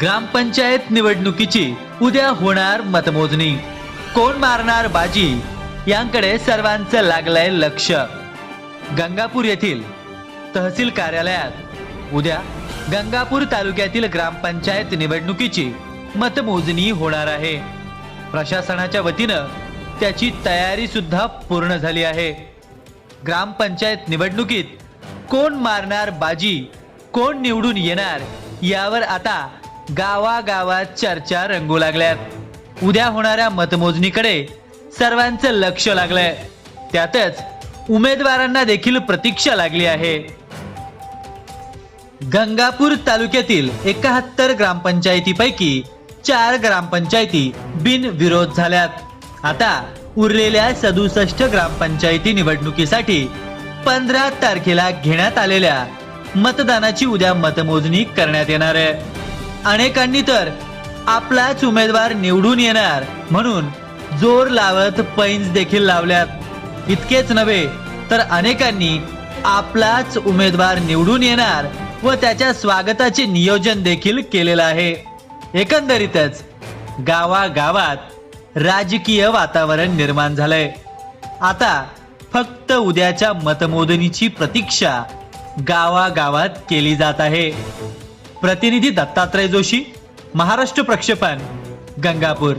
ग्रामपंचायत निवडणुकीची उद्या होणार मतमोजणी. कोण मारणार बाजी? यांकडे सर्वांचं लागलंय लक्ष. गंगापूर येथील तहसील कार्यालयात उद्या गंगापूर तालुक्यातील ग्रामपंचायत निवडणुकीची मतमोजणी होणार आहे. प्रशासनाच्या वतीनं त्याची तयारी सुद्धा पूर्ण झाली आहे. ग्रामपंचायत निवडणुकीत कोण मारणार बाजी? कोण निवडून येणार? यावर आता गावागावात चर्चा रंगू लागल्यात. उद्या होणाऱ्या मतमोजणीकडे सर्वांचं लक्ष लागलंय. त्यातच उमेदवारांना देखील प्रतीक्षा लागली आहे. गंगापूर तालुक्यातील एकाहत्तर ग्रामपंचायतीपैकी चार ग्रामपंचायती बिनविरोध झाल्यात. आता उरलेल्या सदुसष्ट ग्रामपंचायती निवडणुकीसाठी पंधरा तारखेला घेण्यात आलेल्या मतदानाची उद्या मतमोजणी करण्यात येणार आहे. अनेकांनी तर आपलाच उमेदवार निवडून येणार. म्हणून जोर लावत पैंज देखील लावल्यात. इतकेच नव्हे तर अनेकांनी आपलाच उमेदवार निवडून येणार व त्याच्या स्वागताचे नियोजन देखील केलेलं आहे. एकंदरीतच गावागावात राजकीय वातावरण निर्माण झालंय. आता फक्त उद्याच्या मतमोजणीची प्रतीक्षा गावागावात केली जात आहे. प्रतिनिधी दत्तात्रय जोशी महाराष्ट्र प्रक्षेपण गंगापूर.